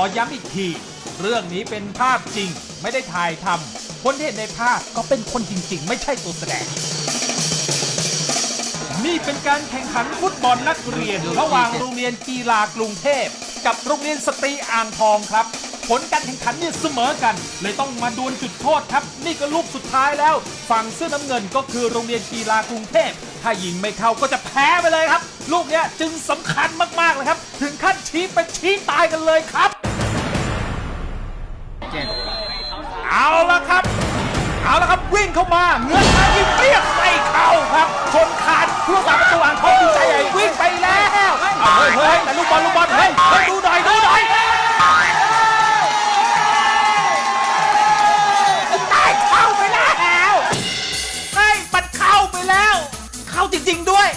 อย้ำอีกที เรื่องนี้เป็นภาพจริง ไม่ได้ถ่ายทำคนที่เห็นในภาพก็เป็นคนจริง ๆ ไม่ใช่ตัวแสดง นี่เป็นการแข่งขันฟุตบอลนักเรียน ระหว่างโรงเรียนกีฬากรุงเทพ กับโรงเรียนสตรีอ่างทองครับ ผลการแข่งขันเนี่ยเสมอกัน เลยต้องมาดวลจุดโทษครับ นี่ก็ลูกสุดท้ายแล้ว ฝั่งเสื้อน้ำเงินก็คือโรงเรียนกีฬากรุงเทพถ้ายิงไม่เข้าก็จะแพ้ไปเลยครับ ลูกเนี้ยจึงสำคัญมากๆเลยครับ ถึงขั้นชี้เป็นชี้ตายกันเลยครับ เอาละครับ เอาละครับวิ่งเข้ามาเงื้อนมายิงเปียกใส่เข้าครับชนขาดผู้สาประตูอ่างทองทีมชใหญ่วิ่งไปแล้วเฮ้ยเฮ้ยแต่ลูกบอลลูกบอลเฮ้ยเฮ้ยดูหน่อยดูหน่อยตายเข้าไปแล้วเฮ้ยมัดเข้าไปแล้ว เข้าจริง ๆ ด้วย